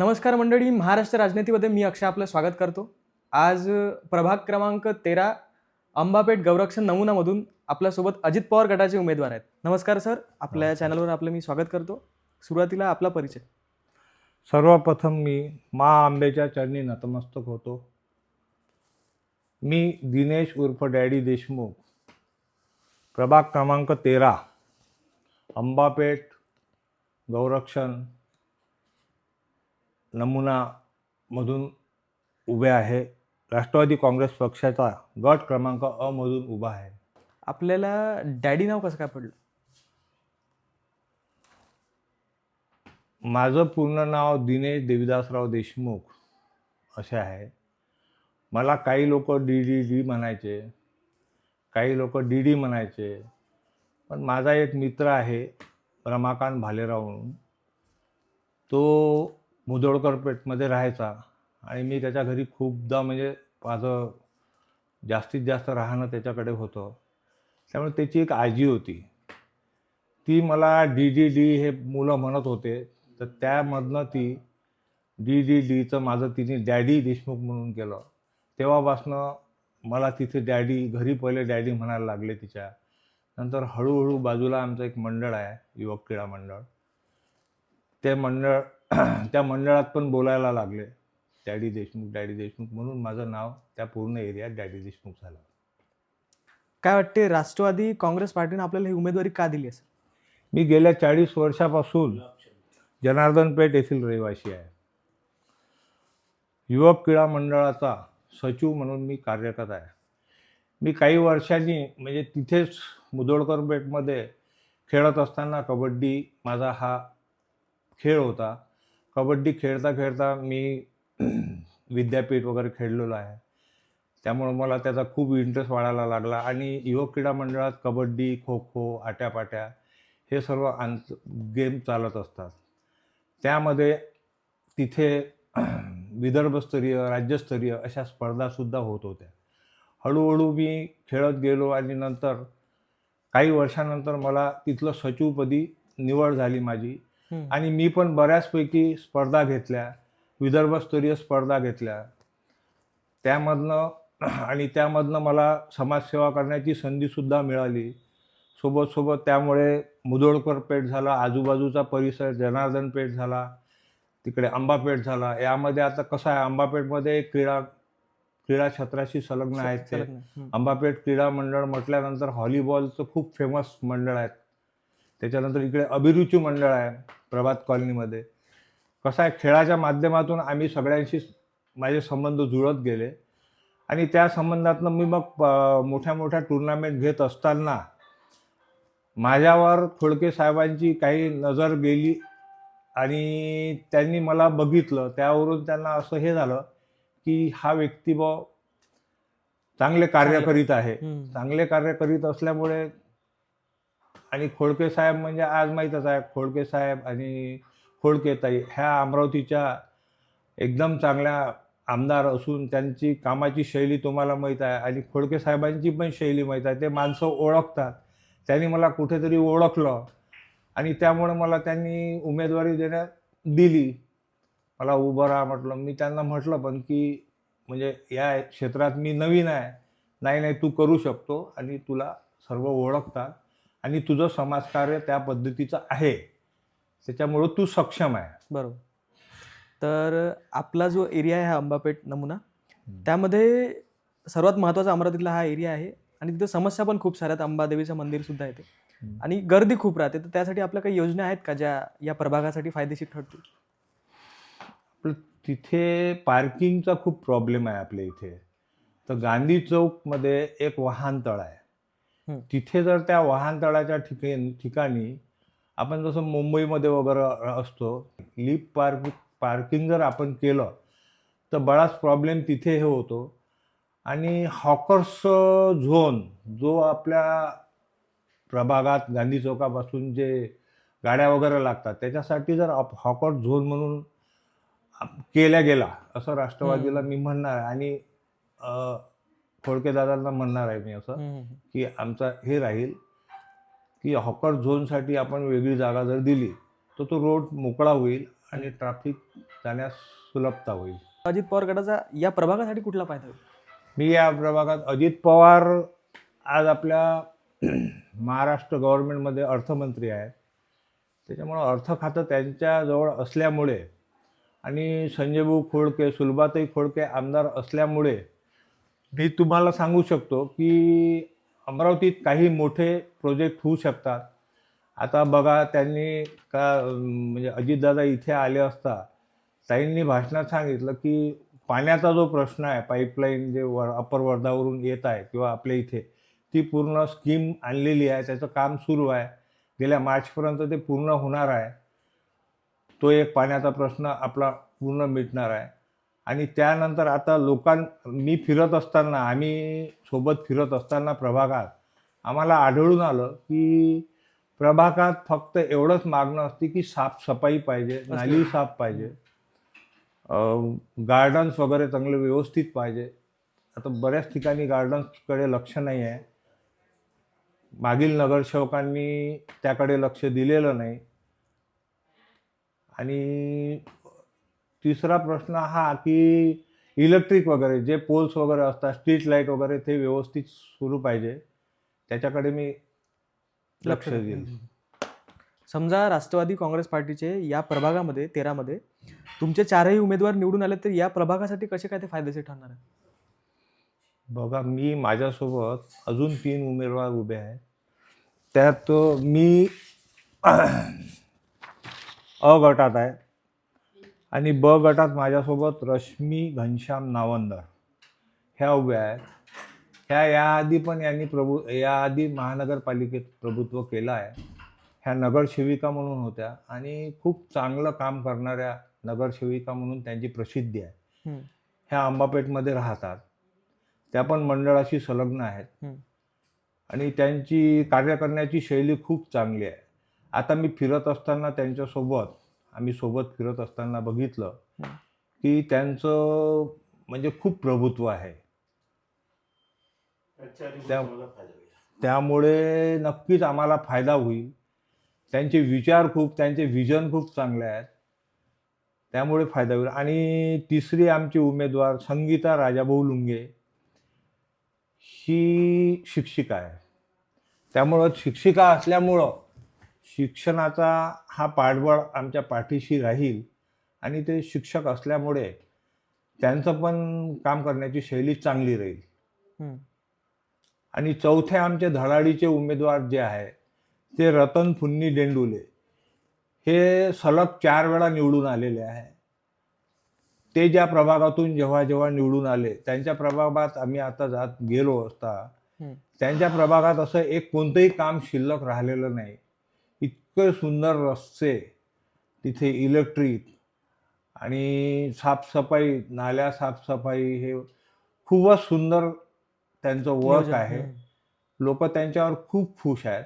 नमस्कार मंडळी महाराष्ट्र राजनीतीमध्ये मी अक्षय आपलं स्वागत करतो. आज प्रभाग क्रमांक तेरा अंबापेठ गौरक्षण नमुनामधून आपल्यासोबत अजित पवार गटाचे उमेदवार आहेत. नमस्कार सर आपल्या. चॅनलवर आपलं मी स्वागत करतो. सुरुवातीला आपला परिचय. सर्वप्रथम मी मा आंबेच्या चरणी नतमस्तक होतो. मी दिनेश उर्फ डॅडी देशमुख. प्रभाग क्रमांक तेरा अंबापेठ गौरक्षण नमुनामधून उभे आहे. राष्ट्रवादी काँग्रेस पक्षाचा गट क्रमांक अ मधून उभा आहे. आपल्याला डॅडी नाव कसं काय पडलं? माझं पूर्ण नाव दिनेश देविदासराव देशमुख असे आहे. मला काही लोक डी डी डी म्हणायचे काही लोक डी डी म्हणायचे पण माझा एक मित्र आहे रमाकांत भालेराव म्हणून. तो मुदोळकर पेठमध्ये राहायचा. आणि मी त्याच्या घरी खूपदा म्हणजे माझं जास्तीत जास्त राहणं त्याच्याकडे होतं. त्यामुळे त्याची एक आजी होती. ती मला डी डी डी हे मुलं म्हणत होते. तर त्यामधनं ती डी डी डीचं माझं तिने डॅडी देशमुख म्हणून केलं. तेव्हापासनं मला तिथे डॅडी घरी पहिले डॅडी म्हणायला लागले तिच्या. नंतर हळूहळू बाजूला आमचं एक मंडळ आहे युवक क्रीडा मंडळ. ते मंडळ त्या मंडळात पण बोलायला लागले. डॅडी देशमुख डॅडी देशमुख म्हणून माझं नाव त्या पूर्ण एरियात डॅडी देशमुख झालं. काय वाटते राष्ट्रवादी काँग्रेस पार्टीने आपल्याला ही उमेदवारी का दिली असेल? मी गेल्या चाळीस वर्षापासून जनार्दन पेठ येथील रहिवासी आहे. युवक क्रीडा मंडळाचा सचिव म्हणून मी कार्यरत आहे. मी काही वर्षांनी म्हणजे तिथेच मुदोळकर पेठमध्ये खेळत असताना कबड्डी माझा हा खेळ होता. कबड्डी खेळता खेळता मी विद्यापीठ वगैरे खेळलेलो आहे. त्यामुळं मला त्याचा खूप इंटरेस्ट वाढायला लागला. आणि युवक क्रीडा मंडळात कबड्डी खो खो आट्यापाट्या हे सर्व आं गेम चालत असतात. त्यामध्ये तिथे विदर्भस्तरीय राज्यस्तरीय अशा स्पर्धासुद्धा होत होत्या. हळूहळू मी खेळत गेलो आणि नंतर काही वर्षानंतर मला तिथलं सचिवपदी निवड झाली माझी. आणि मी पण बऱ्याचपैकी स्पर्धा घेतल्या विदर्भस्तरीय स्पर्धा घेतल्या. त्यामधनं आणि त्यामधनं मला समाजसेवा करण्याची संधीसुद्धा मिळाली. सोबत सोबत त्यामुळे मुदोळकर पेठ झाला आजूबाजूचा परिसर जनार्दन पेठ झाला तिकडे आंबापेठ झाला. यामध्ये आता कसं आहे आंबापेठमध्ये क्रीडा क्रीडा क्षेत्राशी संलग्न आहेत ते. अंबापेठ क्रीडा मंडळ म्हटल्यानंतर व्हॉलीबॉलचं खूप फेमस मंडळ आहेत त्याच्यानंतर इकडे अभिरुची मंडळ आहे. प्रभात कॉलनीमध्ये कसं आहे खेळाच्या माध्यमातून आम्ही सगळ्यांशी माझे संबंध जुळत गेले आणि त्या संबंधातनं मी मग मोठ्या मोठ्या टुर्नामेंट घेत असताना माझ्यावर खोडके साहेबांची काही नजर गेली आणि त्यांनी मला बघितलं त्यावरून त्यांना असं हे झालं की हा व्यक्ती ब चांगले कार्य. करीत आहे. चांगले कार्य करीत असल्यामुळे आणि खोडके साहेब म्हणजे आज माहीतच आहे खोडके साहेब आणि खोडके ताई ह्या अमरावतीच्या एकदम चांगल्या आमदार असून त्यांची कामाची शैली तुम्हाला माहीत आहे आणि खोडके साहेबांची पण शैली माहीत आहे. ते माणसं ओळखतात. त्यांनी मला कुठेतरी ओळखलं आणि त्यामुळे मला त्यांनी उमेदवारी देण्यात दिली. मला उभं राहा म्हटलं. मी त्यांना म्हटलं पण की म्हणजे या क्षेत्रात मी नवीन आहे. नाही नाही तू करू शकतो आणि तुला सर्व ओळखतात. आणि तुझं समाजकार्य त्या पद्धतीचं आहे. त्याच्यामुळं तू सक्षम आहे. बरोबर. तर आपला जो एरिया आहे हा अंबापेठ नमुना त्यामध्ये सर्वात महत्त्वाचा अमरावतीतला हा एरिया आहे आणि तिथे समस्या पण खूप साऱ्या आहेत. अंबादेवीचं मंदिर सुद्धा येते. आणि गर्दी खूप राहते. तर त्यासाठी आपल्या काही योजना आहेत का ज्या या प्रभागासाठी फायदेशीर ठरतील? आपलं तिथे पार्किंगचा खूप प्रॉब्लेम आहे आपल्या इथे. तर गांधी चौकमध्ये एक वाहनतळ आहे. तिथे जर त्या वाहनतळाच्या ठिकाणी ठिकाणी आपण जसं मुंबईमध्ये वगैरे असतो लिफ्ट पार्क पार्किंग जर आपण केलं तर बराच प्रॉब्लेम तिथे हे होतो. आणि हॉकर्स झोन जो आपल्या प्रभागात गांधी चौकापासून जे गाड्या वगैरे लागतात त्याच्यासाठी जर हॉकर झोन म्हणून केल्या गेला असं राष्ट्रवादीला मी म्हणणार आहे. आणि दादांना म्हणणार आहे मी असं. की आमचा हे राहील की हॉकर झोनसाठी आपण वेगळी जागा जर दिली तर तो रोड मोकळा होईल आणि ट्रॅफिक जाण्यास सुलभता होईल. अजित पवार गटाचा या प्रभागासाठी कुठला फायदा होईल? मी या प्रभागात अजित पवार आज आपल्या महाराष्ट्र गव्हर्नमेंटमध्ये अर्थमंत्री आहेत. त्याच्यामुळं अर्थ खातं त्यांच्याजवळ असल्यामुळे आणि संजयभाऊ खोडके सुलभाताई खोडके आमदार असल्यामुळे मी तुम्हाला सांगू शकतो की अमरावतीत काही मोठे प्रोजेक्ट होऊ शकतात. आता बघा त्यांनी का म्हणजे अजितदादा इथे आले असता ताईंनी भाषणात सांगितलं की पाण्याचा जो प्रश्न आहे पाईपलाईन जे वर अपर वर्धावरून येत आहे किंवा आपल्या इथे ती पूर्ण स्कीम आणलेली आहे. त्याचं काम सुरू आहे. गेल्या मार्चपर्यंत ते पूर्ण होणार आहे. तो एक पाण्याचा प्रश्न आपला पूर्ण मिटणार आहे. आणि त्यानंतर आता लोकां मी फिरत असताना आम्ही सोबत फिरत असताना प्रभागात आम्हाला आढळून आलं की प्रभागात फक्त एवढंच मागणं असते की साफसफाई पाहिजे नाली साफ पाहिजे. गार्डन्स वगैरे चांगले व्यवस्थित पाहिजे. आता बऱ्याच ठिकाणी गार्डन्सकडे लक्ष नाही आहे. मागील नगरसेवकांनी त्याकडे लक्ष दिलेलं नाही. आणि तिसरा प्रश्न हा की इलेक्ट्रिक वगैरे जे पोल्स वगैरे असतात स्ट्रीट लाइट वगैरे ते व्यवस्थित सुरू पाहिजे. त्याच्याकडे मी लक्ष देईल समजा राष्ट्रवादी काँग्रेस पार्टीचे या प्रभागामध्ये तेरामध्ये तुमचे चारही उमेदवार निवडून आले तर या प्रभागासाठी कसे काय ते फायदेशीर ठरणार आहे? बघा मी माझ्यासोबत अजून तीन उमेदवार उभे आहेत. त्यात मी अ गटात आहे. आणि ब गटात माझ्यासोबत रश्मी घनश्याम नावंदर. ह्या उभ्या आहेत. ह्या याआधी पण यांनी प्रभू याआधी महानगरपालिकेत प्रभुत्व केलं आहे. ह्या नगरसेविका म्हणून होत्या आणि खूप चांगलं काम करणाऱ्या नगरसेविका म्हणून त्यांची प्रसिद्धी आहे. ह्या अंबापेठमध्ये राहतात. त्या पण मंडळाशी संलग्न आहेत. आणि त्यांची कार्य करण्याची शैली खूप चांगली आहे. आता मी फिरत असताना त्यांच्यासोबत आम्ही सोबत फिरत असताना बघितलं. की त्यांचं म्हणजे खूप प्रभुत्व आहे. त्या त्यामुळे नक्कीच आम्हाला फायदा होईल. त्यांचे विचार खूप त्यांचे विजन खूप चांगले आहेत. त्यामुळे फायदा होईल. आणि तिसरी आमची उमेदवार संगीता राजाभाऊ लुंगे ही शिक्षिका आहे. त्यामुळं शिक्षिका असल्यामुळं शिक्षणाचा हा पाठबळ आमच्या पाठीशी राहील आणि ते शिक्षक असल्यामुळे त्यांचं पण काम करण्याची शैली चांगली राहील. आणि चौथे आमचे धडाडीचे उमेदवार जे आहे ते रतन फुन्नी डेंडुले हे सलग चार वेळा निवडून आलेले आहे ते ज्या प्रभागातून जेव्हा जेव्हा निवडून आले त्यांच्या प्रभागात आम्ही आता जात गेलो असता. त्यांच्या प्रभागात असं एक कोणतंही काम शिल्लक राहिलेलं नाही इतके सुंदर रस्ते तिथे इलेक्ट्रिक आणि साफसफाई नाल्या साफसफाई हे खूपच सुंदर त्यांचं वर्क. आहे. लोक त्यांच्यावर खूप खुश आहेत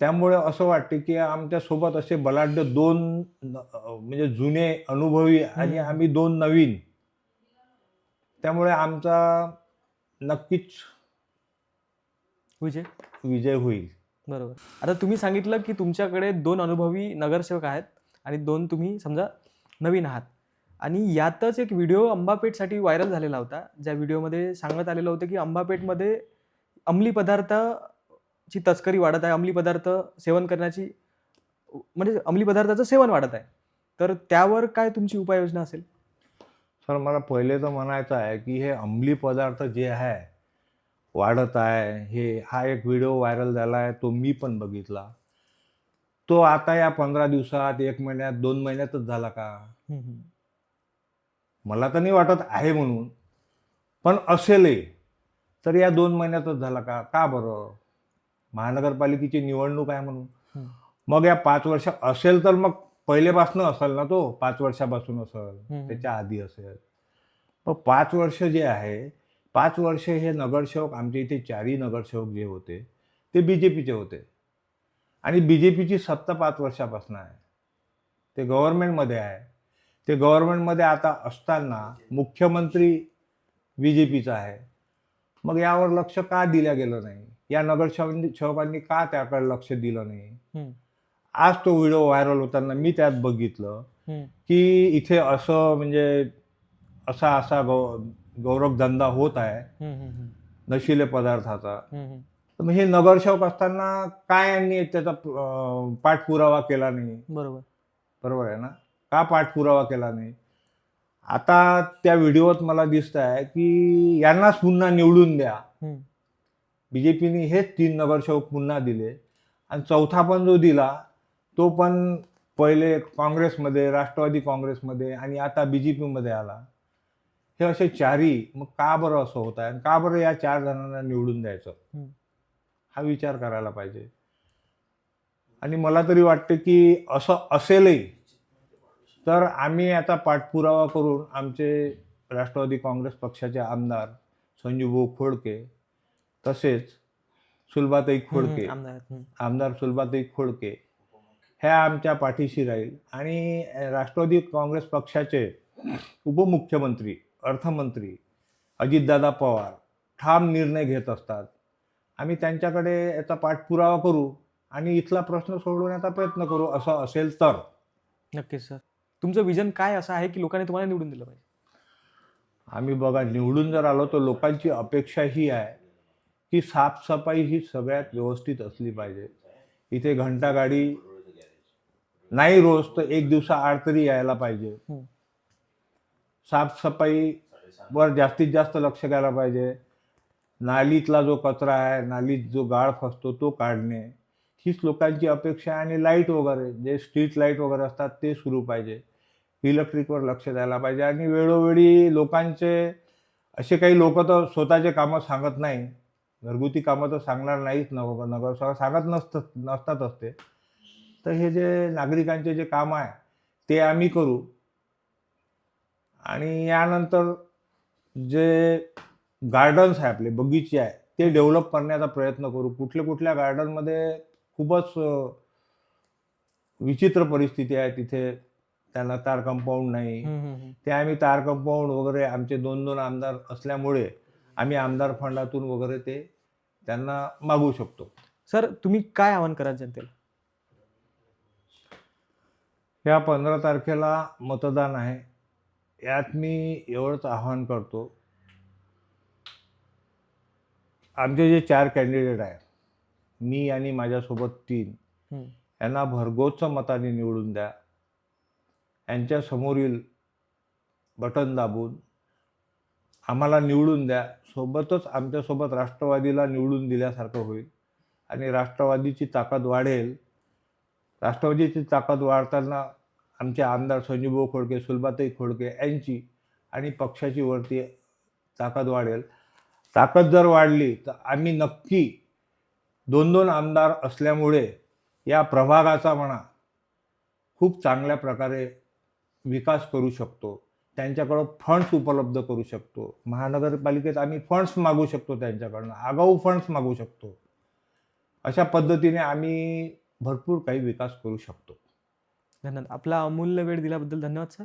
त्यामुळे असं वाटते की आमच्यासोबत असे बलाढ्य दोन म्हणजे जुने अनुभवी आणि. आम्ही दोन नवीन त्यामुळे आमचा नक्कीच विजय विजय होईल बरोबर. आता तुम्ही सांगितलं की तुमच्याकडे दोन अनुभवी नगरसेवक आहेत आणि दोन तुम्ही समजा नवीन आहात. आणि यातच एक व्हिडिओ अंबापेठसाठी व्हायरल झालेला होता ज्या व्हिडिओमध्ये सांगण्यात आलेलं होतं की अंबापेठमध्ये अंमली पदार्थाची तस्करी वाढत आहे अंमली पदार्थ सेवन करण्याची म्हणजे अंमली पदार्थाचं सेवन वाढत आहे. तर त्यावर काय तुमची उपाययोजना असेल? सर मला पहिले तर म्हणायचं आहे की हे अंमली पदार्थ जे आहे वाढत आहे. हे हा एक व्हिडिओ व्हायरल झाला आहे तो मी पण बघितला. तो आता या पंधरा दिवसात एक महिन्यात दोन महिन्यातच झाला का? मला तर नाही वाटत आहे म्हणून. पण असेलही तर या दोन महिन्यातच झाला का? का बरं? महानगरपालिकेची निवडणूक आहे म्हणून. मग या पाच वर्ष असेल तर मग पहिलेपासून असेल ना तो? पाच वर्षापासून असेल. त्याच्या आधी असेल. मग पाच वर्ष जे आहे पाच वर्ष हे नगरसेवक आमच्या इथे चारही नगरसेवक जे होते ते बी जे पीचे होते. आणि बी जे पीची सत्ता पाच वर्षापासून आहे. ते गव्हर्नमेंटमध्ये आहे. ते गव्हर्नमेंटमध्ये आता असताना मुख्यमंत्री बी जे पीचा आहे. मग यावर लक्ष का दिलं गेलं नाही? या नगरसेवकांनी सेवकांनी का त्याकडे लक्ष दिलं नाही. आज तो व्हिडिओ व्हायरल होताना मी त्यात बघितलं. की इथे असं म्हणजे असा असा गौरव धंदा होत आहे. नशिले पदार्थाचा. तर मग हे नगरसेवक असताना काय यांनी त्याचा पाठपुरावा केला नाही? बरोबर. बरोबर आहे ना? का पाठपुरावा केला नाही? आता त्या व्हिडिओत मला दिसत आहे की यांनाच पुन्हा निवडून द्या. हम्म. बी जे पीने हेच तीन नगरसेवक पुन्हा दिले. आणि चौथा पण जो दिला तो पण पहिले काँग्रेसमध्ये राष्ट्रवादी काँग्रेसमध्ये आणि आता बी जे पीमध्ये आला. हे असे चारही मग का बरं असं होत आहे आणि का बरं या चार जणांना निवडून द्यायचं. हा विचार करायला पाहिजे आणि मला तरी वाटते की असं असेलही तर आम्ही आता पाठपुरावा करून आमचे राष्ट्रवादी काँग्रेस पक्षाचे आमदार संजूभाऊ खोडके तसेच सुलभाताई खोडके. आमदार सुलभाताई खोडके ह्या आमच्या पाठीशी राहील आणि राष्ट्रवादी काँग्रेस पक्षाचे उपमुख्यमंत्री अर्थमंत्री अजितदादा पवार ठाम निर्णय घेत असतात. आम्ही त्यांच्याकडे याचा पाठपुरावा करू आणि इथला प्रश्न सोडवण्याचा प्रयत्न करू असं असेल तर. नक्कीच सर. तुमचं विजन काय असं आहे की लोकांनी तुम्हाला निवडून दिलं पाहिजे? आम्ही बघा निवडून जर आलो तर लोकांची अपेक्षा ही आहे की साफसफाई ही सगळ्यात व्यवस्थित असली पाहिजे. इथे घंटागाडी नाही रोज तर एक दिवसा आड तरी यायला पाहिजे. साफसफाईवर जास्तीत जास्त लक्ष द्यायला पाहिजे. नालीतला जो कचरा आहे नालीत जो गाळ फसतो तो काढणे. हीच लोकांची अपेक्षा आहे आणि लाइट वगैरे जे स्ट्रीट लाइट वगैरे असतात ते सुरू पाहिजे. इलेक्ट्रिकवर लक्ष द्यायला पाहिजे आणि वेळोवेळी लोकांचे असे काही लोक तर स्वतःचे कामं सांगत नाही. घरगुती कामं तर सांगणार नाहीच नगर नगरसेवक सांगत नसतात असते. तर हे जे नागरिकांचे जे काम आहे ते आम्ही करू. आणि यानंतर जे गार्डन्स आहे आपले बगीचे आहे ते डेव्हलप करण्याचा प्रयत्न करू. कुठल्या कुठल्या गार्डनमध्ये खूपच विचित्र परिस्थिती आहे. तिथे त्यांना तार कंपाऊंड नाही. ते आम्ही तार कंपाऊंड वगैरे आमचे दोन दोन आमदार असल्यामुळे आम्ही आमदार फंडातून वगैरे ते त्यांना मागू शकतो. सर तुम्ही काय आवाहन कराल जनतेला? ह्या पंधरा तारखेला मतदान आहे. यात मी एवढंच आवाहन करतो. आमचे जे चार कॅन्डिडेट आहेत मी आणि माझ्यासोबत तीन. यांना भरघोस मताने निवडून द्या. यांच्या समोरील बटन दाबून आम्हाला निवडून द्या. सोबतच आमच्यासोबत राष्ट्रवादीला निवडून दिल्यासारखं होईल आणि राष्ट्रवादीची ताकद वाढेल. राष्ट्रवादीची ताकद वाढताना आमचे आमदार संजूभाऊ खोडके सुलभाताई खोडके यांची आणि पक्षाची वरती ताकद वाढेल. ताकद जर वाढली तर आम्ही नक्की दोन दोन आमदार असल्यामुळे या प्रभागाचा म्हणा खूप चांगल्या प्रकारे विकास करू शकतो. त्यांच्याकडं फंड्स उपलब्ध करू शकतो. महानगरपालिकेत आम्ही फंड्स मागू शकतो त्यांच्याकडनं. आगाऊ फंड्स मागू शकतो. अशा पद्धतीने आम्ही भरपूर काही विकास करू शकतो. धन्यवाद. आपला अमूल्य वेळ दिल्याबद्दल धन्यवाद सर.